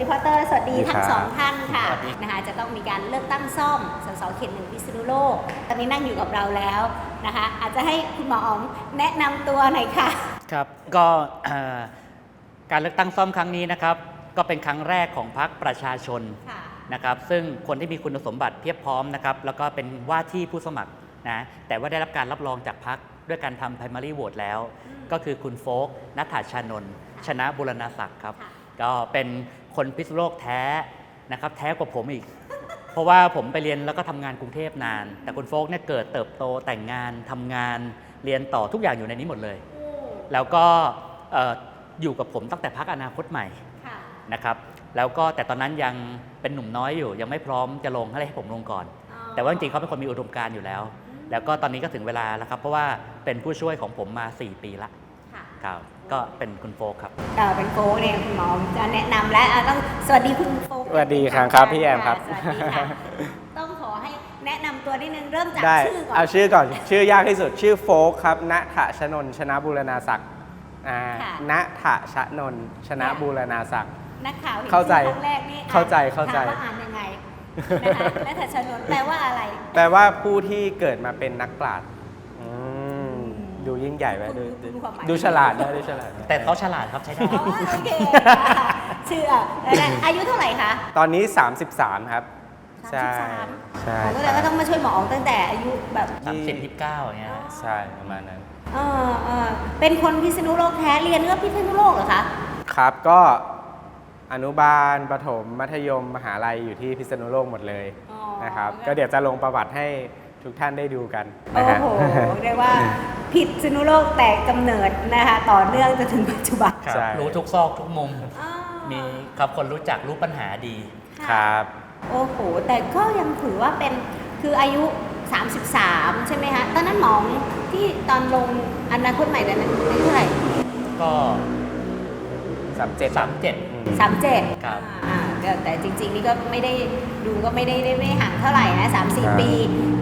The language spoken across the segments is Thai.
รีพอร์เตอร์ สวัสดีสวัสดีทั้งครับสองท่านค่ะสวัสดีนะคะจะต้องมีการเลือกตั้งซ่อมสสเขตหนึ่งพิษณุโลก ตอนนี้นั่งอยู่กับเราแล้วนะคะอาจจะให้คุณหมออ๋องแนะนำตัวหน่อยค่ะ ครับก็เอ่อการเลือกตั้งซ่อมครั้งนี้นะครับ ก็เป็นครั้งแรกของพรรคประชาชนค่ะนะครับซึ่งคนที่มีคุณสมบัติเพียบพร้อมนะครับแล้วก็เป็นว่าที่ผู้สมัครนะแต่ว่าได้รับการรับรองจากพรรคด้วยการทำ primary vote แล้ว ก็คือคุณโฟกนัทธาชานนท์ชนะบุรณศักดิ์ครับค่ะก็เป็น คนพิษณุโลกแท้นะครับแท้กว่าผมอีก เพราะว่าผมไปเรียนแล้วก็ทำงานกรุงเทพนาน แต่คุณโฟกเนี่ยเกิดเติบโตแต่งงานทำงานเรียนต่อทุกอย่างอยู่ในนี้หมดเลย แล้วก็เอ่ออยู่กับผมตั้งแต่พักอนาคตใหม่ค่ะนะครับแล้วก็แต่ตอนนั้นยังเป็นหนุ่มน้อยอยู่ ยังไม่พร้อมจะลงให้ผมลงก่อน แต่ว่าจริงๆเขาเป็นคนมีอุดมการณ์อยู่แล้ว แล้วก็ตอนนี้ก็ถึงเวลาแล้วครับ เพราะว่าเป็นผู้ช่วยของผมมา 4 ปีละ ค่ะครับก็เป็นคุณโฟกครับ เอ่อเป็นโฟกเนี่ยคุณหมอจะแนะนำและอะต้องสวัสดีคุณโฟกสวัสดีครับครับพี่แอมครับ สวัสดีค่ะต้องขอให้แนะนำตัวนิดนึงเริ่มจากได้ชื่อก่อน เอาชื่อก่อน ชื่อยากที่สุดชื่อโฟกครับณถะชนนท์ชนะบูรณาศักดิ์อ่าค่ะณถะชนนท์ชนะบูรณาศักดิ์ นักข่าวห็นเข้าใจชื่อครั้งแรกนี่อ่นเข้าใจเข้าใจถมว่าอ่านยังไงนะคะและถัชนนท์แปลว่าอะไร แปลว่าผู้ที่เกิดมาเป็นนักปราชญ์อืม ดูยิ่งใหญ่ไหมดูดูความหมาย ดูฉลาดนะดูฉลาดนะแต่เขาฉลาดครับใช้ได้ อ๋อโอเคค่ะชื่ออะแล้วนะอายุเท่าไหร่คะ ตอนนี้ 33 ครับ ใช่33 ใช่อ๋อก็เลยก็ต้องมาช่วยหมออ๋องตั้งแต่อายุแบบสามสิบยี่สิบเก้าอย่างเงี้ยใช่ประมาณนั้น เออเออเป็นคนพิษณุโลกแท้เรียนก็พิษณุโลกเหรอคะครับก็อนุบาลประถมมัธยมมหาลัยอยู่ที่พิษณุโลกหมดเลยอ๋อนะครับ ก็เดี๋ยวจะลงประวัติให้ทุกท่านได้ดูกันโอ้นะฮะ โหเรียกว่า พิษณุโลกแต่กำเนิดนะคะต่อเนื่องจนถึงปัจจุบันครับ ใช่ รู้ทุกซอกทุกมุมอ๋อมีครับคนรู้จักรู้ปัญหาดีคค่ะรับ โอ้โห แต่ก็ยังถือว่าเป็นคืออายุ 33 ใช่ไหมคะตอนนั้นหมองที่ตอนลงอนาคตใหม่ตอนนั้นอายุเท่าไหร่ก็สามเจ็ด สามเจ็ดสามเจ็ดครับ อ่า แต่แต่จริง ๆ นี่ก็ไม่ได้ดูก็ไม่ได้ได้ไม่ห่างเท่าไหร่นะสามสี่ปี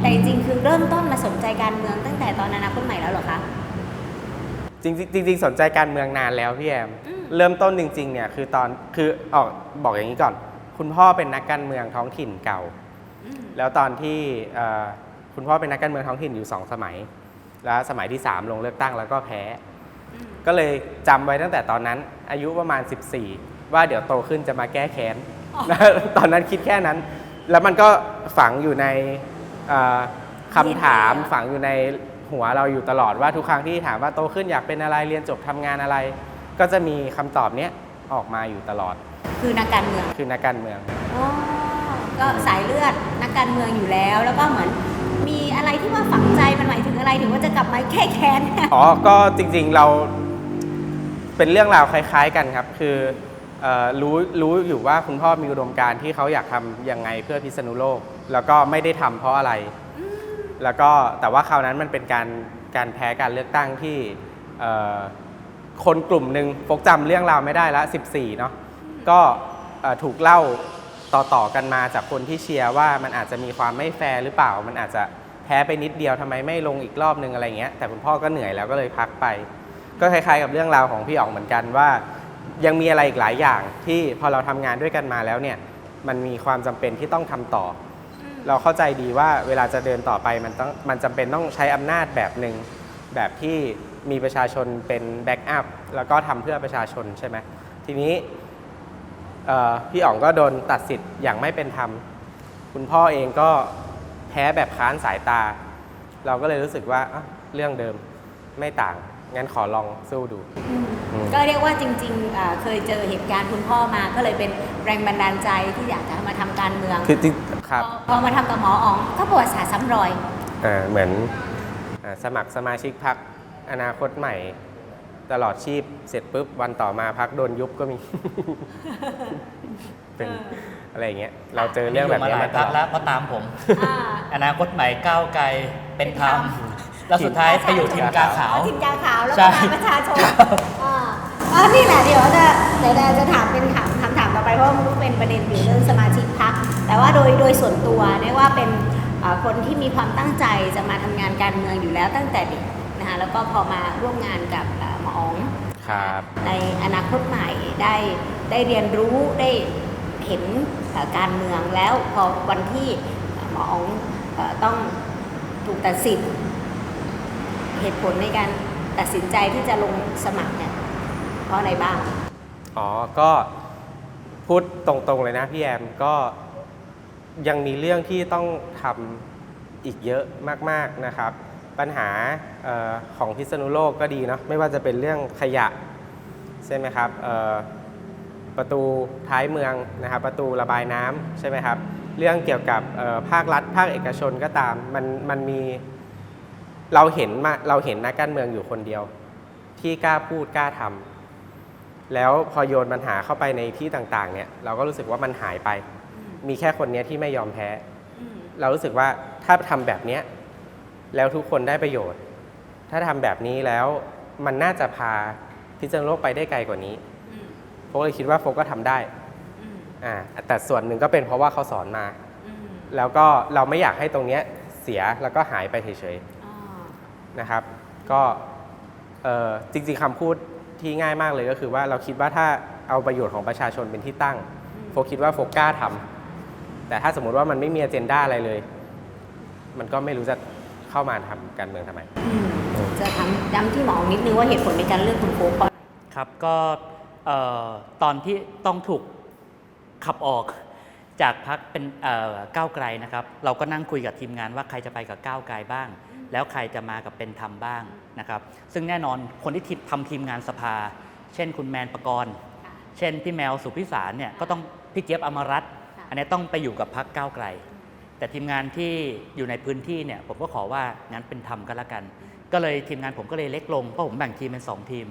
แต่จริงๆคือเริ่มต้นมาสนใจการเมืองตั้งแต่ตอนอนาคตใหม่แล้วเหรอคะจริงๆจริง ๆ สนใจการเมืองนานแล้วพี่แอมอืมเริ่มต้นจริง ๆ เนี่ยคือตอนคือออกบอกอย่างนี้ก่อน คุณพ่อเป็นนักการเมืองท้องถิ่นเก่าอืมแล้วตอนที่เอ่อคุณพ่อเป็นนักการเมืองท้องถิ่นอยู่สองสมัย แล้วสมัยที่ 3 ลงเลือกตั้งแล้วก็แพ้อืมก็เลยจำไว้ตั้งแต่ตอนนั้นอายุประมาณ 14 ว่าเดี๋ยวโตขึ้นจะมาแก้แค้นอ๋อตอนนั้นคิดแค่นั้น แล้วมันก็ฝังอยู่ในเอ่อคำถามฝังอยู่ในหัวเราอยู่ตลอดว่าทุกครั้งที่ถามว่าโตขึ้นอยากเป็นอะไรเรียนจบทำงานอะไร ก็จะมีคำตอบเนี้ยออกมาอยู่ตลอด คือนักการเมืองคือนักการเมืองอ๋อก็สายเลือดนักการเมืองอยู่แล้ว แล้วก็เหมือนมีอะไรที่ว่าฝังใจมันหมายถึงอะไรถึงว่าจะกลับมาแค่แค้นอ๋อก็จริงๆเราเป็นเรื่องราวคล้าย ๆ กันครับ คือเอ่อ รู้รู้อยู่ว่าคุณพ่อมีอุดมการณ์ที่เขาอยากทำยังไงเพื่อพิษณุโลก แล้วก็ไม่ได้ทำเพราะอะไร แล้วก็แต่ว่าคราวนั้นมันเป็นการการแพ้การเลือกตั้งที่คนกลุ่มหนึ่งฟกจำเรื่องราวไม่ได้ละ 14 เนาะก็ถูกเล่าต่อๆกันมาจากคนที่เชียร์ว่ามันอาจจะมีความไม่แฟร์หรือเปล่า มันอาจจะแพ้ไปนิดเดียวทำไมไม่ลงอีกรอบนึงอะไรเงี้ยแต่คุณพ่อก็เหนื่อยแล้วก็เลยพักไป ก็คล้ายๆกับเรื่องราวของพี่อ๋องเหมือนกันว่า ยังมีอะไรอีกหลายอย่างที่พอเราทำงานด้วยกันมาแล้วเนี่ยมันมีความจำเป็นที่ต้องทำต่อ เราเข้าใจดีว่าเวลาจะเดินต่อไปมันต้องมันจำเป็นต้องใช้อำนาจแบบหนึ่งแบบที่มีประชาชนเป็นแบ็กอัพแล้วก็ทำเพื่อประชาชนใช่ไหมทีนี้เอ่อพี่อ๋องก็โดนตัดสิทธิ์อย่างไม่เป็นธรรม คุณพ่อเองก็แพ้แบบค้านสายตา เราก็เลยรู้สึกว่าอะเรื่องเดิมไม่ต่าง งั้นขอลองสู้ดูอืมอืม ก็เรียกว่าจริงๆอ่าเคยเจอเหตุการณ์คุณพ่อมาก็เลยเป็นแรงบันดาลใจที่อยากจะมาทำการเมืองคือจริงครับ พอพอมาทำกับหมออ๋องก็ประวัติศาสตร์ซ้ำรอยเอ่อเหมือนอาสมัครสมาชิกพักอนาคตใหม่ ตลอดชีพเสร็จปุ๊บ วันต่อมาพักโดนยุบก็มี เป็นอะไรอย่างเงี้ยเราเจอเรื่องแบบมานี้หลายมาตพักลอดแล้วเพราะตามผม อ่า อนาคตใหม่ก้าวไกลเป็นธรรมเป็นธรรม แล้วสุดท้ายไปอยู่ทีมกาขาวอ๋อทีมกาขาวแล้วใช่ก็มาประชาชนอ่าอ่านี่แหละเดี๋ยวจะเดี๋ยวจะถามเป็นถามคำถามต่อไปเพราะว่ามันเป็นประเด็นอยู่เรื่องสมาชิกพักแต่ว่าโดยโดยส่วนตัวเรียกว่าเป็นอ่าคนที่มีความตั้งใจจะมาทำงานการเมืองอยู่แล้วตั้งแต่เด็กนะคะแล้วก็พอมาร่วมงานกับอ่าหมออ๋องครับในอนาคตใหม่ได้ได้เรียนรู้ได้เห็นเอ่อการเมืองแล้วพอวันที่หมออ๋องเอ่อต้องถูกตัดสิน เหตุผลในการตัดสินใจที่จะลงสมัครเนี่ยเพราะอะไรบ้าง อ๋อ ก็พูดตรงๆเลยนะพี่แอมก็ยังมีเรื่องที่ต้องทำอีกเยอะมากๆนะครับ ปัญหาออของพิษณุโลกก็ดีเนาะไม่ว่าจะเป็นเรื่องขยะใช่ไหมครับประตูท้ายเมืองนะครับประตูระบายน้ำใช่ไหมครับ เรื่องเกี่ยวกับภาครัฐภาคเอกชนก็ตามมันมันมี เราเห็นมาเราเห็นนักการเมืองอยู่คนเดียว ที่กล้าพูดกล้าทำแล้วพอโยนปัญหาเข้าไปในที่ต่างๆ เนี่ย เราก็รู้สึกว่ามันหายไป มีแค่คนนี้ที่ไม่ยอมแพ้ เรารู้สึกว่าถ้าทำแบบเนี้ยแล้วทุกคนได้ประโยชน์ ถ้าทำแบบนี้แล้วมันน่าจะพาพิจารณาโลกไปได้ไกลกว่านี้โฟกเลยคิดว่าโฟกก็ทำได้อ่าแต่ส่วนหนึ่งก็เป็นเพราะว่าเขาสอนมา แล้วก็เราไม่อยากให้ตรงเนี้ยเสียแล้วก็หายไปเฉยๆ นะครับ ก็เอ่อจริงๆคำพูดที่ง่ายมากเลยก็คือว่าเราคิดว่าถ้าเอาประโยชน์ของประชาชนเป็นที่ตั้ง โฟกคิดว่าโฟกกล้าทำแต่ถ้าสมมุติว่ามันไม่มีอเจนดาอะไรเลย มันก็ไม่รู้จะเข้ามาทำการเมืองทำไมจะทำย้ำที่หมอนิดนึงว่าเหตุผลในการเลือกคุณโฟกเพราะครับก็เอ่อตอนที่ต้องถูกขับออกจากพักเป็นเอ่อก้าวไกลนะครับ เราก็นั่งคุยกับทีมงานว่าใครจะไปกับก้าวไกลบ้าง แล้วใครจะมากับเป็นธรรมบ้างนะครับ ซึ่งแน่นอนคนที่ทีมทำทีมงานสภา เช่นคุณแมนประกรณ์ เช่นพี่แมวสุพิสารเนี่ยก็ต้องพี่เจี๊ยบอมรัตน์ค่ะอันนี้ต้องไปอยู่กับพักก้าวไกล แต่ทีมงานที่อยู่ในพื้นที่เนี่ยผมก็ขอว่างั้นเป็นธรรมก็แล้วกัน ก็เลยทีมงานผมก็เลยเล็กลงเพราะผมแบ่งทีมเป็น 2 ทีม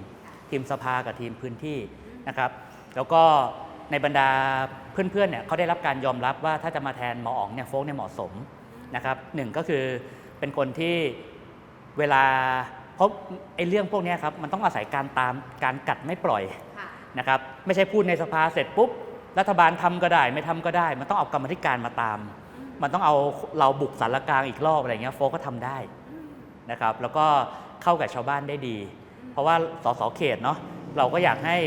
ทีมสภากับทีมพื้นที่นะครับ แล้วก็ในบรรดาเพื่อนๆเนี่ยเขาได้รับการยอมรับว่าถ้าจะมาแทนหมออ๋องเนี่ยโฟกเนี่ยเหมาะสมนะครับหนึ่งก็คือ เป็นคนที่เวลาเพราะไอ้เรื่องพวกเนี้ยครับมันต้องอาศัยการตามการกัดไม่ปล่อยนะครับไม่ใช่พูดในสภาเสร็จปุ๊บรัฐบาลทำก็ได้ไม่ทำก็ได้ มันต้องเอากรรมธิการมาตาม มันต้องเอาเราบุกสารกลางอีกรอบอะไรเงี้ยโฟกก็ทำได้นะครับแล้วก็เข้ากับชาวบ้านได้ดี เพราะว่าสสเขตเนาะเราก็อยากให้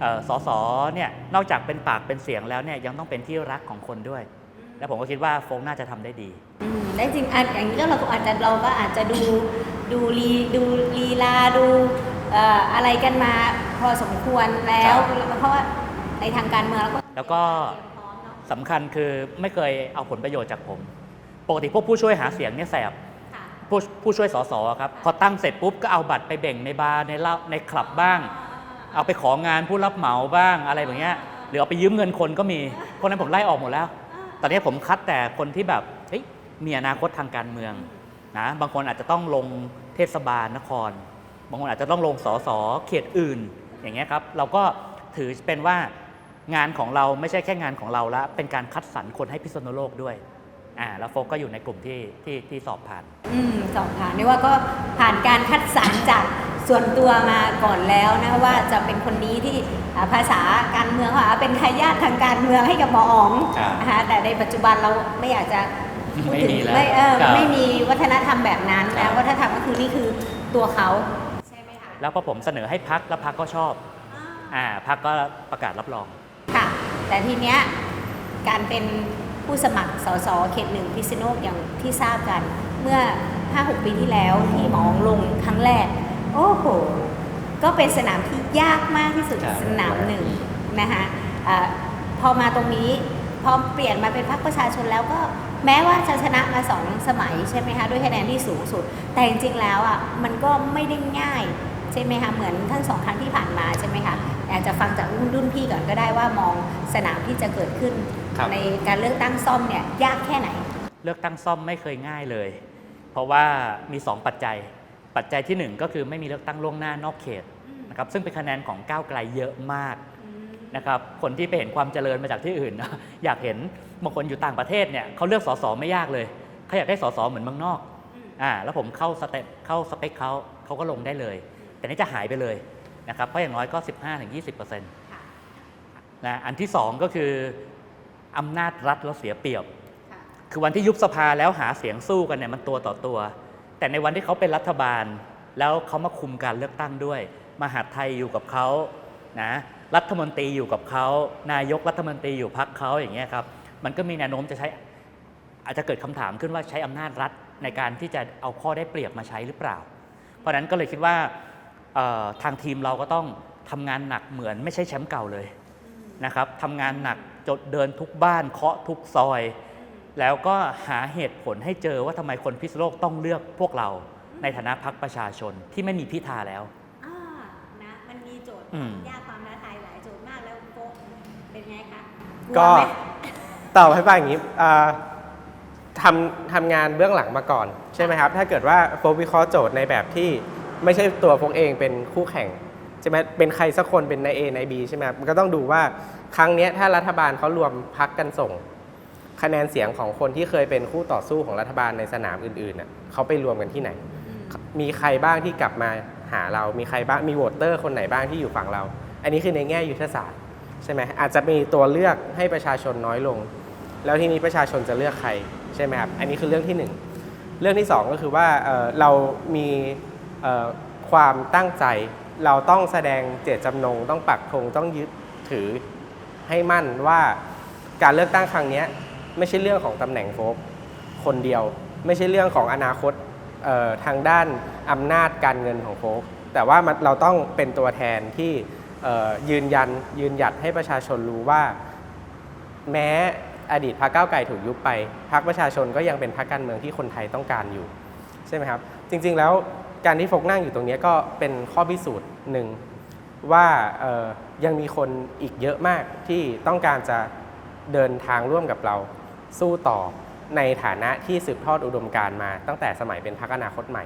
เอ่อสสเนี่ยนอกจากเป็นปากเป็นเสียงแล้วเนี่ยยังต้องเป็นที่รักของคนด้วย และผมก็คิดว่าโฟกน่าจะทำได้ดีอืมได้จริงอะอย่างนี้ก็เราก็อาจจะเราก็อาจจะดูดูลีดูลีลาดูเอ่ออะไรกันมาพอสมควรแล้วเพราะว่าในทางการเมืองเราก็แล้วก็เตรียมพร้อมเนาะสำคัญคือไม่เคยเอาผลประโยชน์จากผม ปกติพวกผู้ช่วยหาเสียงเนี่ยแสบค่ะผู้ผู้ช่วยสสครับ พอตั้งเสร็จปุ๊บก็เอาบัตรไปแบ่งในบาร์ในเหล้าในคลับบ้าง เอาไปของานผู้รับเหมาบ้างอะไรแบบเนี้ยหรือเอาไปยืมเงินคนก็มีพวกนั้นผมไล่ออกหมดแล้วต อนนี้ผมคัดแต่คนที่แบบเฮ้ยมีอนาคตทางการเมืองนะบางคนอาจจะต้องลงเทศบาลนคร บางคนอาจจะต้องลงสสเขตอื่น อย่างเงี้ยครับ เราก็ถือเป็นว่างานของเราไม่ใช่แค่งานของเราละเป็นการคัดสรรคนให้พิษณุโลกด้วยอ่าแล้วโฟกก็อยู่ในกลุ่มที่ที่ที่สอบผ่าน อืมสอบผ่านเรียกว่าก็ผ่านการคัดสรรจาก ส่วนตัวมาก่อนแล้วนะว่าจะเป็นคนนี้ที่อ่าภาษาการเมืองว่าเป็นทายาททางการเมืองให้กับหมออ๋องครับนะคะแต่ในปัจจุบันเราไม่อยากจะพูดไม่ถึงมีแล้วไม่เออครับไม่มีวัฒนธรรมแบบนั้นครันะบวัฒนธรรมก็คือนี่คือตัวเขาใช่ไหมคะแล้วพอผมเสนอให้พักแล้วพักก็ชอบอ่าพักก็ประกาศรับรองค่ะแต่ทีเนี้ยการเป็นผู้สมัครสสเขตหนึ่งพิษณุโลกอย่างที่ทราบกัน เมื่อ 5-6 ปีที่แล้วที่หมอลงครั้งแรก โอ้โห ก็เป็นสนามที่ยากมากที่สุดครับสนามหนึ่งนะคะอ่าพอมาตรงนี้พอเปลี่ยนมาเป็นพรรคประชาชนแล้วก็แม้ว่าจะชนะมาสองสมัยใช่ไหมคะด้วยคะแนนที่สูงสุด แต่จริงๆแล้วอะมันก็ไม่ได้ง่ายใช่ไหมคะเหมือนทั้งสองครั้งที่ผ่านมาใช่ไหมคะอยากจะฟังจากรุ่นรุ่นพี่ก่อนก็ได้ว่ามองสนามที่จะเกิดขึ้นครับในการเลือกตั้งซ่อมเนี่ยยากแค่ไหน เลือกตั้งซ่อมไม่เคยง่ายเลย เพราะว่ามี 2 ปัจจัย ปัจจัยทีหนึ่1 ก็คือไม่มีเลือกตั้งล่วงหน้านอกเขตนะครับซึ่งเป็นคะแนนของก้าวไกลเยอะมากนะครับคนที่ไปเห็นความเจริญมาจากที่อื่นอยากเห็นบางคนอยู่ต่างประเทศเนี่ยเขาเลือกสสไม่ยากเลยเขาอยากได้สสเหมือนเมืองนอกอ่าแล้วผมเข้าสเต็ปเข้าสเปคเขาเขาก็ลงได้เลย แต่นี่จะหายไปเลยนะครับเพราะอย่างน้อยก็ 15-20%นะอันที่สองก็คืออำนาจรัฐเราเสียเปรียบ คือวันที่ยุบสภาแล้วหาเสียงสู้กันเนี่ยมันตัวต่อตัว แต่ในวันที่เขาเป็นรัฐบาล แล้วเขามาคุมการเลือกตั้งด้วย มหาไทยอยู่กับเขานะรัฐมนตรีอยู่กับเขานายกรัฐมนตรีอยู่พักเขาอย่างเงี้ยครับมันก็มีแนวโน้มจะใช้อาจจะเกิดคำถามขึ้นว่าใช้อำนาจรัฐในการที่จะเอาข้อได้เปรียบมาใช้หรือเปล่า เพราะนั้นก็เลยคิดว่าทางทีมเราก็ต้องทำงานหนักเหมือนไม่ใช่แชมป์เก่าเลยนะครับทำงานหนักจดเดินทุกบ้านเคาะทุกซอย แล้วก็หาเหตุผลให้เจอว่าทำไมคนพิษณุโลกต้องเลือกพวกเราในฐานะพรรคประชาชนที่ไม่มีพิธาแล้ว อ่านะมันมีโจทย์อืม ยากความท้าทายหลายโจทย์มากแล้วโกะเป็นไงคะก็ลัวไหมตอบให้ฟังอย่างนี้อ่าทำทำงานเบื้องหลังมาก่อน ใช่ไหมครับ ถ้าเกิดว่าโฟกวิเคราะห์โจทย์ในแบบที่ไม่ใช่ตัวโฟกเองเป็นคู่แข่งใช่ไหมเป็นใครสักคนเป็นใน A ใน B ใช่ไหมครับมันก็ต้องดูว่าครั้งเนี้ยถ้ารัฐบาลเขารวมพักกันส่ง คะแนนเสียงของคนที่เคยเป็นคู่ต่อสู้ของรัฐบาลในสนามอื่นๆน่ะเขาไปรวมกันที่ไหน มีใครบ้างที่กลับมาหาเรา มีใครบ้าง มีโหวตเตอร์คนไหนบ้างที่อยู่ฝั่งเรา อันนี้คือในแง่ยุทธศาสตร์ใช่ไหมอาจจะมีตัวเลือกให้ประชาชนน้อยลง แล้วทีนี้ประชาชนจะเลือกใครใช่ไหมครับ อันนี้คือเรื่องที่หนึ่งเรื่องที่สองก็คือว่าเอ่อเรามีเอ่อความตั้งใจ เราต้องแสดงเจตจำนง ต้องปักธง ต้องยึดถือให้มั่นว่าการเลือกตั้งครั้งเนี้ย ไม่ใช่เรื่องของตำแหน่งโฟกคนเดียว ไม่ใช่เรื่องของอนาคตทางด้านอำนาจการเงินของโฟกแต่ว่าเราต้องเป็นตัวแทนที่ยืนยันยืนหยัดให้ประชาชนรู้ว่า แม้อดีตพรรคก้าวไกลถูกยุบไปพรรคประชาชนก็ยังเป็นพรรคการเมืองที่คนไทยต้องการอยู่ใช่ไหมครับ จริงๆแล้วการที่โฟกนั่งอยู่ตรงนี้ก็เป็นข้อพิสูจน์หนึ่งว่ายังมีคนอีกเยอะมากที่ต้องการจะเดินทางร่วมกับเรา สู้ต่อในฐานะที่สืบทอดอุดมการมา ตั้งแต่สมัยเป็นพรรคอนาคตใหม่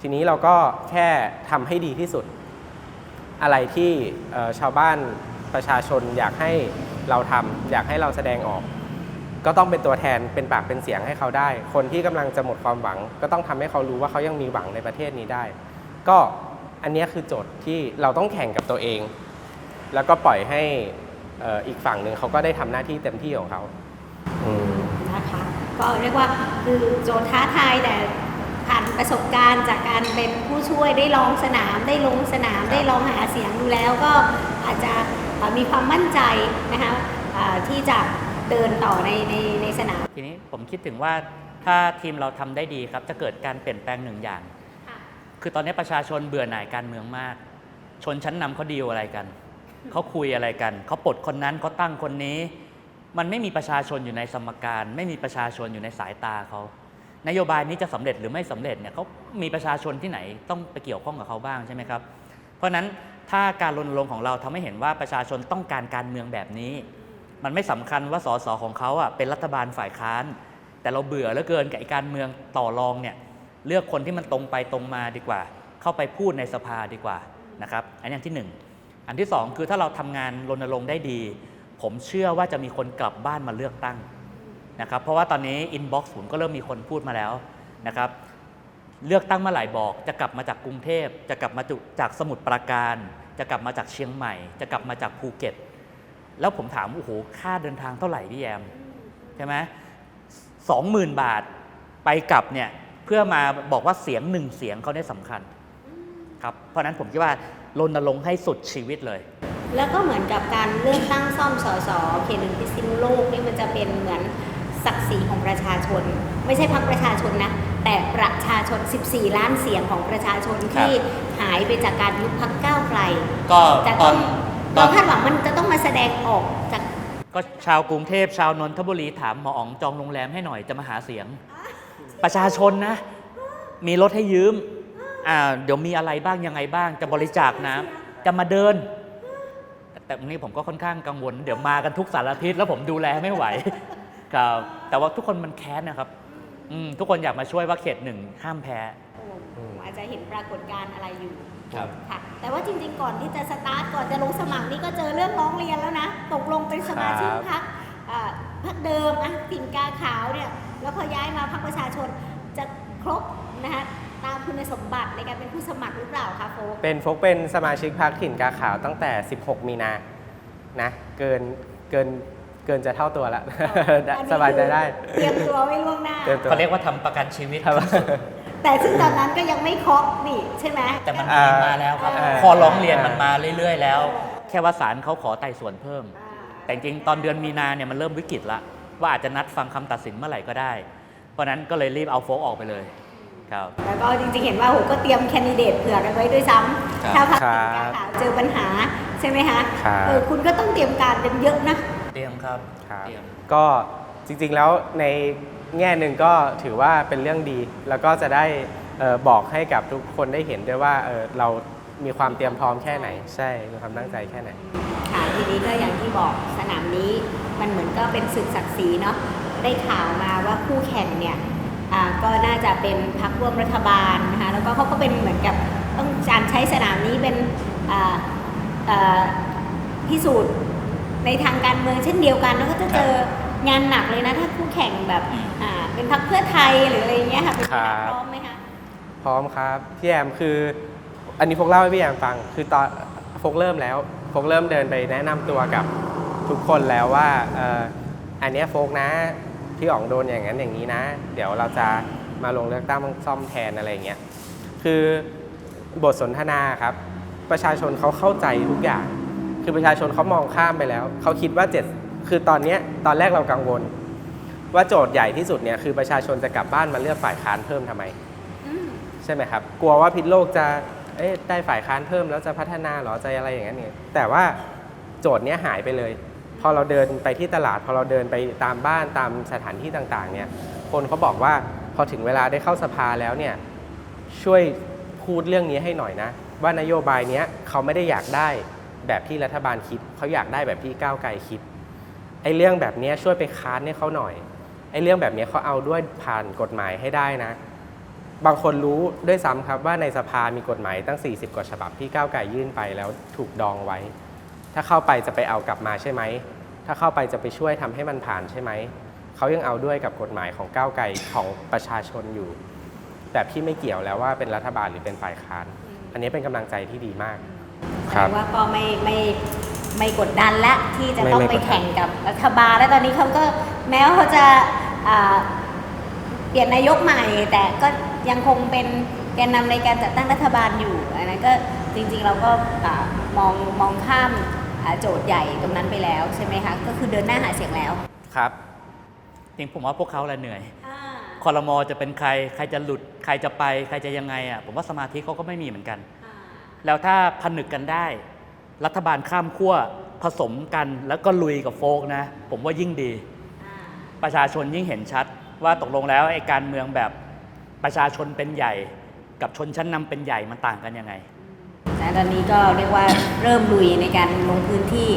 ทีนี้เราก็แค่ทำให้ดีที่สุด อะไรที่ชาวบ้านประชาชนอยากให้เราทำอยากให้เราแสดงออก ก็ต้องเป็นตัวแทนเป็นปากเป็นเสียงให้เขาได้ คนที่กำลังจะหมดความหวัง ก็ต้องทำให้เขารู้ว่าเขายังมีหวังในประเทศนี้ได้ ก็อันนี้คือโจทย์ที่เราต้องแข่งกับตัวเอง แล้วก็ปล่อยให้อีกฝั่งหนึ่งเขาก็ได้ทำหน้าที่เต็มที่ของเขา นะคะ ก็เรียกว่าคือโจทย์ท้าทายแต่ผ่านประสบการณ์จากการเป็นผู้ช่วยได้ลองสนาม ได้ลงสนามได้ลองหาเสียงดูแล้วก็อาจจะเอ่อมีความมั่นใจนะคะอ่าที่จะเดินต่อในในในสนาม ทีนี้ผมคิดถึงว่าถ้าทีมเราทำได้ดีครับ จะเกิดการเปลี่ยนแปลงหนึ่งอย่าง คือตอนนี้ประชาชนเบื่อหน่ายการเมืองมาก ชนชั้นนำเขาดีลอะไรกัน เขาคุยอะไรกัน เขาปลดคนนั้นเขาตั้งคนนี้ มันไม่มีประชาชนอยู่ในสมการ ไม่มีประชาชนอยู่ในสายตาเขานโยบายนี้จะสำเร็จหรือไม่สำเร็จเนี่ยเขามีประชาชนที่ไหนต้องไปเกี่ยวข้องกับเขาบ้างใช่ไหมครับ เพราะฉะนั้นถ้าการรณรงค์ของเราทำให้เห็นว่าประชาชนต้องการการเมืองแบบนี้ มันไม่สำคัญว่าสสของเขาอะเป็นรัฐบาลฝ่ายค้าน แต่เราเบื่อเหลือเกินกับการเมืองต่อรองเนี่ยเลือกคนที่มันตรงไปตรงมาดีกว่า เข้าไปพูดในสภาดีกว่านะครับ อันนี้ที่หนึ่งอันที่สองคือถ้าเราทำงานรณรงค์ได้ดี ผมเชื่อว่าจะมีคนกลับบ้านมาเลือกตั้งนะครับ เพราะว่าตอนนี้อินบ็อกซ์ผมก็เริ่มมีคนพูดมาแล้วนะครับ เลือกตั้งเมื่อไหร่บอก จะกลับมาจากกรุงเทพ จะกลับมาจากสมุทรปราการ จะกลับมาจากเชียงใหม่ จะกลับมาจากภูเก็ต แล้วผมถามโอ้โหค่าเดินทางเท่าไหร่พี่แยมใช่ไหมสองหมื่นบาทไปกลับเนี่ยเพื่อมาบอกว่าเสียงหนึ่งเสียงเขาเนี่ยสำคัญครับเพราะนั้นผมคิดว่ารณรงค์ให้สุดชีวิตเลย แล้วก็เหมือนกับการเลือกตั้งซ่อมสสเขตหนึ่งพิษณุโลกนี่มันจะเป็นเหมือนศักดิ์ศรีของประชาชน ไม่ใช่พักประชาชนนะ แต่ประชาชน 14 ล้านเสียงของประชาชนครับที่หายไปจากการยุบพักก้าวไกลก็จะตต้ออนงตอเรานคาดหวังมันจะต้องมาแสดงออกจากก็ชาวกรุงเทพชาวนนทบุรีถามหมออ๋องจองโรงแรมให้หน่อยจะมาหาเสียง ประชาชนนะ มีรถให้ยืมอ่าเดี๋ยวมีอะไรบ้างยังไงบ้าง จะบริจาคน้ำจะมาเดิน แต่ตรงนี้ผมก็ค่อนข้างกังวล เดี๋ยวมากันทุกสารทิศแล้วผมดูแลไม่ไหวครับแต่ว่าทุกคนมันแค้นนะครับอืมทุกคนอยากมาช่วยว่าเขตหนึ่งห้ามแพ้ โอ้อาจจะเห็นปรากฏการณ์อะไรอยู่ครับ ค่ะ แต่ว่าจริงๆ ก่อนที่จะสตาร์ทก่อนจะลงสมัครนี่ก็เจอเรื่องร้องเรียนแล้วนะ ตกลงเป็นสมาชิกครับพักพักเดิมอะปิ่นกาขาวเนี่ย แล้วพอย้ายมาพักประชาชนจะครบนะคะ ตามคุณสมบัติในการเป็นผู้สมัครหรือเปล่าคะโฟกเป็นโฟกเป็นสมาชิกพรรคถิ่นกาขาวตั้งแต่ 16 มีนานะเกินเกินเกินจะเท่าตัวละ อันนี้สบายใจได้คือเตรียมตัวไว้ล่วงหน้า เตรียมตัว เขาเรียกว่าทำประกันชีวิต ครับ แต่ซึ่งตอนนั้นก็ยังไม่ครบนี่ใช่ไหม แต่มันอ่ามีมาแล้วครับ อ่า พอร้องเรียนมันมาเรื่อย ๆ แล้ว แค่ว่าศาลเขาขอไต่สวนเพิ่มแต่จริงๆตอนเดือนมีนาเนี่ยมันเริ่มวิกฤตละว่าอาจจะนัดฟังคำตัดสินเมื่อไหร่ก็ได้ เพราะฉะนั้นก็เลยรีบเอาโฟกออกไปเลย ครับ แล้วก็จริงๆเห็นว่าโหก็เตรียมแคนดิเดตเผื่อกันไว้ด้วยซ้ครับำถ้าพักครับการข่าวเจอปัญหาใช่ไหมคะครับเออคุณก็ต้องเตรียมการกันเยอะนะเตรียมครับครับเตรียมก็จริงๆแล้วในแง่หนึ่งก็ถือว่าเป็นเรื่องดี แล้วก็จะได้เอ่อบอกให้กับทุกคนได้เห็นด้วยว่าเอ่อเรามีความเตรียมพร้อมแค่ไหน ใช่มีความตั้งใจแค่ไหนค่ะทีนี้ก็อย่างที่บอกสนามนี้มันเหมือนก็เป็นศึกศักดิ์ศรีเนาะได้ข่าวมาว่าคู่แข่งเนี่ยอ่า ก็น่าจะเป็นพรรคร่วมรัฐบาลนะคะแล้วก็เขาก็เป็นเหมือนกับต้องการใช้สนามนี้เป็นอ่าอ่าพิสูจน์ในทางการเมืองเช่นเดียวกัน แล้วก็จะเจองานหนักเลยนะถ้าคู่แข่งแบบอ่าเป็นพรรคเพื่อไทยหรืออะไรอย่างเงี้ยค่ะเป็นครับพร้อมไหมคะพร้อมครับพี่แอมคืออันนี้พกเล่าให้พี่แอมฟัง คือตอนพกเริ่มแล้วพกเริ่มเดินไปแนะนำตัวกับทุกคนแล้วว่าเอ่ออันเนี้ยโฟกนะ พี่อ๋องโดนอย่างนั้นอย่างนี้นะ เดี๋ยวเราจะมาลงเลือกตั้งซ่อมแทนอะไรเงี้ยคือบทสนทนาครับประชาชนเขาเข้าใจทุกอย่าง คือประชาชนเขามองข้ามไปแล้ว เขาคิดว่าเจ็ดคือตอนนี้ตอนแรกเรากังวล ว่าโจทย์ใหญ่ที่สุดเนี่ยคือประชาชนจะกลับบ้านมาเลือกฝ่ายค้านเพิ่มทำไมมใช่ไหมครับ กลัวว่าพิษโลกจะเอ๊ะได้ฝ่ายค้านเพิ่มแล้วจะพัฒนาหรอจะอะไรอย่างนั้นเนี่ยแต่ว่าโจทย์เนี้ยหายไปเลย พอเราเดินไปที่ตลาด พอเราเดินไปตามบ้านตามสถานที่ต่างๆเนี่ยคนเขาบอกว่าพอถึงเวลาได้เข้าสภาแล้วเนี่ยช่วยพูดเรื่องนี้ให้หน่อยนะ ว่านโยบายเนี้ยเขาไม่ได้อยากได้แบบที่รัฐบาลคิด เขาอยากได้แบบที่ก้าวไกลคิดไอ้เรื่องแบบเนี้ยช่วยไปค้านให้เขาหน่อยไอ้เรื่องแบบเนี้ยเขาเอาด้วยผ่านกฎหมายให้ได้นะ บางคนรู้ด้วยซ้ำครับว่าในสภามีกฎหมายตั้ง 40 กว่าฉบับที่ก้าวไกลยื่นไปแล้วถูกดองไว้ ถ้าเข้าไปจะไปเอากลับมาใช่ไหม ถ้าเข้าไปจะไปช่วยทำให้มันผ่านใช่ไหม เขายังเอาด้วยกับกฎหมายของก้าวไกลของประชาชนอยู่แบบที่ไม่เกี่ยวแล้วว่าเป็นรัฐบาลหรือเป็นฝ่ายค้าน อันนี้เป็นกำลังใจที่ดีมากแสดงว่าก็ไม่ไม่ไม่กดดันและที่จะต้องไม่ไปไม่กดดันแข่งกับรัฐบาล และตอนนี้เขาก็แม้ว่าเขาจะอ่าเปลี่ยนนายกใหม่ แต่ก็ยังคงเป็นแกนนำในการจัดตั้งรัฐบาลอยู่อันนั้นก็จริงๆเราก็อ่ามองมองข้ามอ่า โจทย์ใหญ่ตรงนั้นไปแล้วใช่ไหมคะก็คือเดินหน้าหาเสียงแล้วครับจริงผมว่าพวกเขาแหละเหนื่อยคอรมอจะเป็นใครใครจะหลุด ใครจะไป ใครจะยังไงอะผมว่าสมาธิเขาก็ไม่มีเหมือนกัน แล้วถ้าผนึกกันได้ รัฐบาลข้ามขั้วผสมกันแล้วก็ลุยกับโฟกนะ ผมว่ายิ่งดี ประชาชนยิ่งเห็นชัด ว่าตกลงแล้วไอ้การเมืองแบบประชาชนเป็นใหญ่ กับชนชั้นนำเป็นใหญ่มันต่างกันยังไง นะตอนนี้ก็เรียกว่าเริ่มลุยในการลงพื้นที่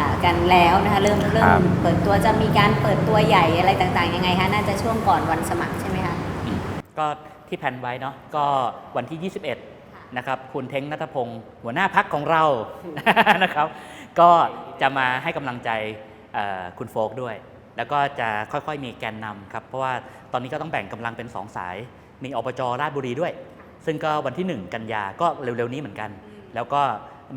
อ่ากันแล้วนะคะเริ่มเริ่ครัมบเปิดตัวจะมีการเปิดตัวใหญ่อะไรต่างๆ ยังไงคะน่าจะช่วงก่อนวันสมัครใช่ไหมคะก็ที่แผนไว้เนาะก็วันที่ 21 นะครับ คุณเท้งนัทพงศ์หัวหน้าพักของเรานะครับ ก็จะมาให้กำลังใจเอ่อคุณโฟกด้วย แล้วก็จะค่อยๆมีแกนนำครับ เพราะว่าตอนนี้ก็ต้องแบ่งกำลังเป็น 2 สาย มีอบจราชบุรีด้วย ซึ่งก็วันที่ 1 กันยาก็เร็วๆนี้เหมือนกัน แล้วก็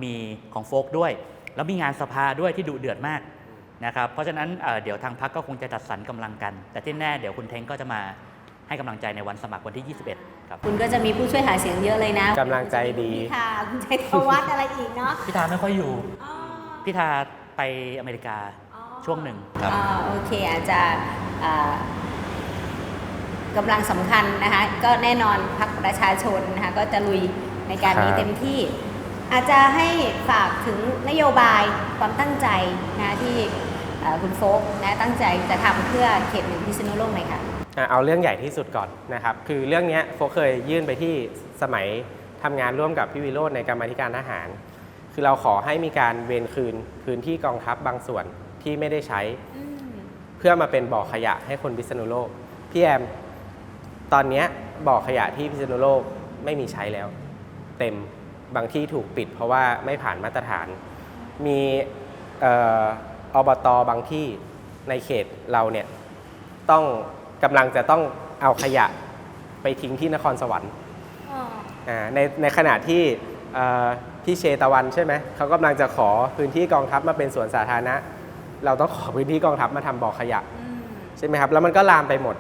มีของโฟกด้วย แล้วมีงานสภาด้วยที่ดุเดือดมากนะครับเพราะฉะนั้นเอ่อเดี๋ยวทางพักก็คงจะจัดสรรกำลังกัน แต่ที่แน่เดี๋ยวคุณเท้งก็จะมาให้กำลังใจในวันสมัครวันที่ 21 ครับ คุณก็จะมีผู้ช่วยหาเสียงเยอะเลยนะกำลังใจดีคุณพิธาคุณชัยธวัฒน์อะไรอีกเนาะพิธาไม่ค่อยอยู่อ๋อพิธาไปอเมริกาอ๋อช่วงหนึ่งอ่าโอเคอาจจะอ่ากำลังสำคัญนะคะก็แน่นอนพรรคประชาชนนะคะก็จะลุยในการนี้ครับเต็มที่ อาจจะให้ฝากถึงนโยบายความตั้งใจนะที่เอ่อคุณโฟกนะตั้งใจจะทำเพื่อเขตหนึ่งพิษณุโลกหน่อยค่ะอะเอาเรื่องใหญ่ที่สุดก่อนนะครับ คือเรื่องเนี้ยโฟกเคยยื่นไปที่สมัยทำงานร่วมกับพี่วิโรจน์ในกรรมาธิการทหาร คือเราขอให้มีการเวนคืนพื้นที่กองทัพบางส่วนที่ไม่ได้ใช้ เพื่อมาเป็นบ่อขยะให้คนพิษณุโลก พี่แอม ตอนเนี้ยบ่อขยะที่พิษณุโลกไม่มีใช้แล้ว เต็ม บางที่ถูกปิดเพราะว่าไม่ผ่านมาตรฐาน มีเอ่ออบตบางที่ในเขตเราเนี่ยต้องกำลังจะต้องเอาขยะไปทิ้งที่นครสวรรค์อ่าในในขณะที่เอ่อพี่เชตะวันใช่ไหมเขากำลังจะขอพื้นที่กองทัพมาเป็นสวนสาธารณะ เราต้องขอพื้นที่กองทัพมาทำบ่อขยะใช่ไหมครับ แล้วมันก็ลามไปหมด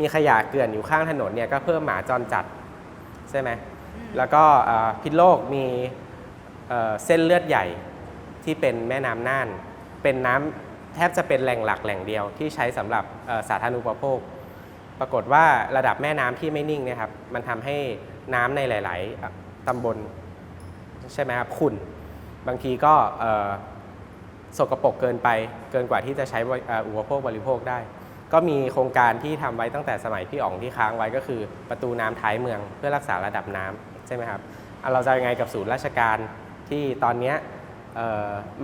มีขยะเกลื่อนอยู่ข้างถนนเนี่ยก็เพิ่มหมาจรจัดใช่ไหม แล้วก็พิษโลกมีเส้นเลือดใหญ่ที่เป็นแม่น้ำน่าน เป็นน้ำแทบจะเป็นแหล่งหลักแหล่งเดียวที่ใช้สำหรับสาธารณูปโภค ปรากฏว่าระดับแม่น้ำที่ไม่นิ่งเนี่ยครับมันทำให้น้ำในหลาย ๆตำบลใช่ไหมครับขุ่นบางทีก็สกปรกเกินไปเกินกว่าที่จะใช้อุปโภคบริโภคได้ ก็มีโครงการที่ทำไว้ตั้งแต่สมัยพี่อ๋องที่ค้างไว้ก็คือ ประตูน้ำท้ายเมืองเพื่อรักษาระดับน้ำ ใช่ไหมครับเราจะยังไงกับศูนย์ราชการที่ตอนนี้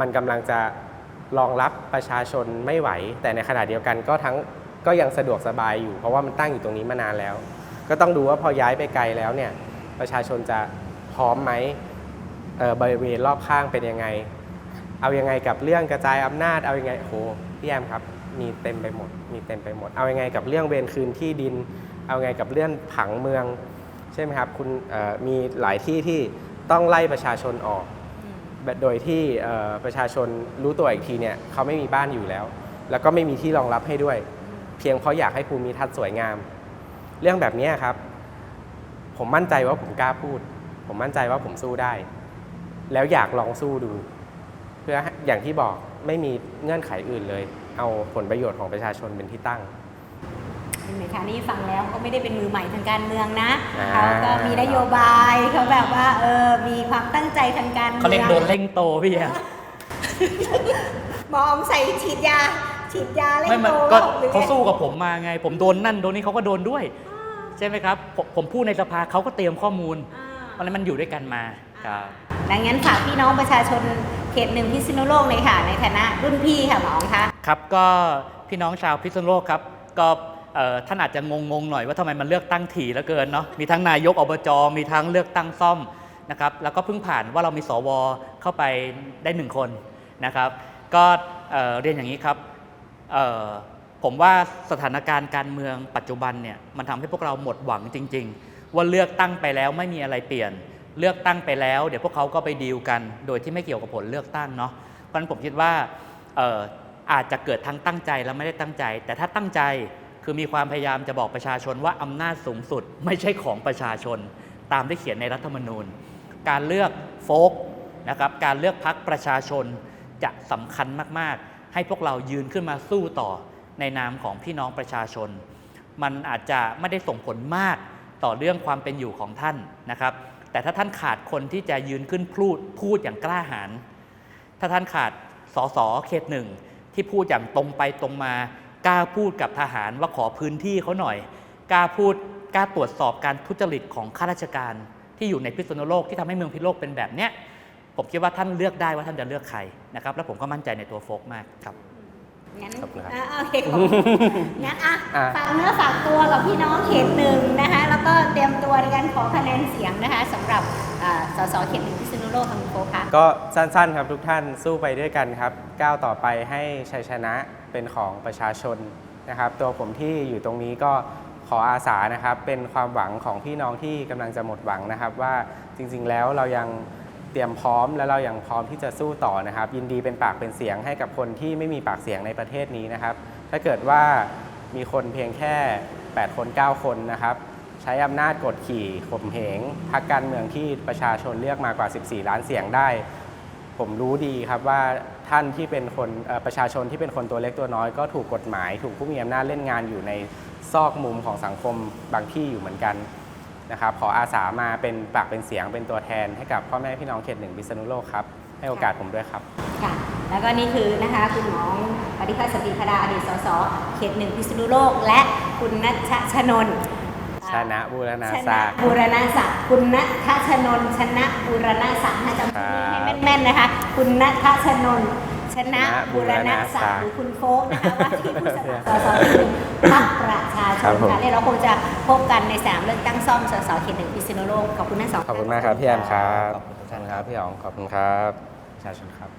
มันกำลังจะรองรับประชาชนไม่ไหว แต่ในขณะเดียวกันก็ทั้งก็ยังสะดวกสบายอยู่ เพราะว่ามันตั้งอยู่ตรงนี้มานานแล้ว ก็ต้องดูว่าพอย้ายไปไกลแล้วเนี่ยประชาชนจะพร้อมไหมบริเวณรอบข้างเป็นยังไง เอายังไงกับเรื่องกระจายอำนาจเอายังไงโอ้โหพี่แอมครับมีเต็มไปหมด มีเต็มไปหมด เอายังไงกับเรื่องเวรคืนที่ดิน เอายังไงกับเรื่องผังเมือง ใช่ไหมครับคุณเอ่อมีหลายที่ที่ต้องไล่ประชาชนออกแบบโดยที่เอ่อประชาชนรู้ตัวอีกทีเนี่ยเขาไม่มีบ้านอยู่แล้ว แล้วก็ไม่มีที่รองรับให้ด้วย เพียงเพราะอยากให้ภูมิทัศน์สวยงาม เรื่องแบบเนี้ยครับ ผมมั่นใจว่าผมกล้าพูด ผมมั่นใจว่าผมสู้ได้ แล้วอยากลองสู้ดู เพื่อให้อย่างที่บอกไม่มีเงื่อนไขอื่นเลย เอาผลประโยชน์ของประชาชนเป็นที่ตั้งเห็น ไหมคะนี่ฟังแล้วก็ไม่ได้เป็นมือใหม่ทางการเมืองนะอ่าเขาก็มีนโยบายเขาแบบว่าเออมีความตั้งใจทางการเมืองเขาเรียกโดนเร่งโตพี่อะหมออมใส่ฉีดยาฉีดยาเล่ไม่นมันโตก็หรือไงเขาสู้กับผมมาไง ผมโดนนั่นโดนนี่เขาก็โดนด้วย ใช่ไหมครับ ผมผมพูดในสภาเขาก็เตรียมข้อมูลอ่าเพราะฉะนั้นมันอยู่ด้วยกันมาครับดังนั้นฝากพี่น้องประชาชนเขตหนึ่งพิษณุโลกเลยค่ะ ในฐานะรุ่นพี่ค่ะหมออมคะครับก็พี่น้องชาวพิษณุโลกครับก็เอ่อ ท่านอาจจะงงๆหน่อยว่าทำไมมันเลือกตั้งถี่เหลือเกินเนาะมีทั้งนายกอบจมีทั้งเลือกตั้งซ่อมนะครับแล้วก็เพิ่งผ่านว่าเรามีสวเข้าไปได้หนึ่งคนนะครับ ก็เอ่อเรียนอย่างนี้ครับผมว่าสถานการณ์การเมืองปัจจุบันเนี่ยมันทำให้พวกเราหมดหวังจริง ๆ ว่าเลือกตั้งไปแล้วไม่มีอะไรเปลี่ยน เลือกตั้งไปแล้ว เดี๋ยวพวกเขาก็ไปดีลกัน โดยที่ไม่เกี่ยวกับผลเลือกตั้งเนาะเพราะฉะนั้นผมคิดว่าอออาจจะเกิดทั้งตั้งใจและไม่ได้ตั้งใจ แต่ถ้าตั้งใจ คือมีความพยายามจะบอกประชาชนว่าอำนาจสูงสุดไม่ใช่ของประชาชน ตามที่เขียนในรัฐธรรมนูญ การเลือกโฟกนะครับการเลือกพักประชาชนจะสำคัญมาก ๆ ให้พวกเรายืนขึ้นมาสู้ต่อในนามของพี่น้องประชาชน มันอาจจะไม่ได้ส่งผลมากต่อเรื่องความเป็นอยู่ของท่านนะครับ แต่ถ้าท่านขาดคนที่จะยืนขึ้นพูดพูดอย่างกล้าหาญถ้าท่านขาดสสเขตหนึ่งที่พูดอย่างตรงไปตรงมา กล้าพูดกับทหารว่าขอพื้นที่เขาหน่อย กล้าพูดกล้าตรวจสอบการทุจริตของข้าราชการ ที่อยู่ในพิษณุโลกที่ทำให้เมืองพิษณุโลกเป็นแบบเนี้ยผมคิดว่าท่านเลือกได้ว่าท่านจะเลือกใครนะครับและผมก็มั่นใจในตัวโฟกมากครับงั้นขอบคุณครับอ่าโอเคขอบคุณงั้นอะอะฝากเนื้อฝากตัวกับพี่น้องเขตหนึ่งนะคะแล้วก็เตรียมตัวในการขอคะแนนเสียงนะคะสำหรับอ่าสสเขตหนึ่งพิษณุโลกทางโคค่ะก็สั้นๆครับทุกท่านสู้ไปด้วยกันครับก้าวต่อไปให้ชัยชนะ เป็นของประชาชนนะครับ ตัวผมที่อยู่ตรงนี้ก็ขออาสานะครับ เป็นความหวังของพี่น้องที่กำลังจะหมดหวังนะครับ ว่าจริงๆแล้วเรายังเตรียมพร้อมและเรายังพร้อมที่จะสู้ต่อนะครับ ยินดีเป็นปากเป็นเสียงให้กับคนที่ไม่มีปากเสียงในประเทศนี้นะครับ ถ้าเกิดว่ามีคนเพียงแค่ 8 คน 9 คนนะครับ ใช้อำนาจกดขี่ข่มเหงพรรคการเมืองที่ประชาชนเลือกมากว่า 14 ล้านเสียงได้ ผมรู้ดีครับว่า ท่านที่เป็นคนประชาชนที่เป็นคนตัวเล็กตัวน้อย ก็ถูกกฎหมาย ถูกผู้มีอำนาจเล่นงานอยู่ในซอกมุมของสังคมบางที่อยู่เหมือนกันนะครับขออาสามาเป็นปากเป็นเสียงเป็นตัวแทนให้กับพ่อแม่พี่น้องเขตหนึ่งพิษณุโลกครับให้โอกาสผมด้วยครับค่ะแล้วก็นี่คือนะคะคุณหมอปฏิภาสติพดาอดีตสสเขตหนึ่งพิษณุโลก และคุณนัชชนน์ ชนะบูรณาะศักดิ์ บูรณาศักดิ์คุณณัฐชนนชนะบูรณาศักดิ์นะจำชื่อให้แม่นๆนะคะ คุณณัฐชนนชนะบูรณาศักดิ์หรือคุณโฟกนะคะว่าที่ผู้สมัครสสที่หนึ่งพรรคประชาชนค่ะและเราคงจะพบกันในสามเรื่องตั้งซ่อมสสเขตหนึ่งพิษณุโลกขอบคุณทั้งสองขอบคุณมากครับพี่แอมครับขอบคุณท่านครับพี่อ๋องขอบคุณครับประชาชนครับ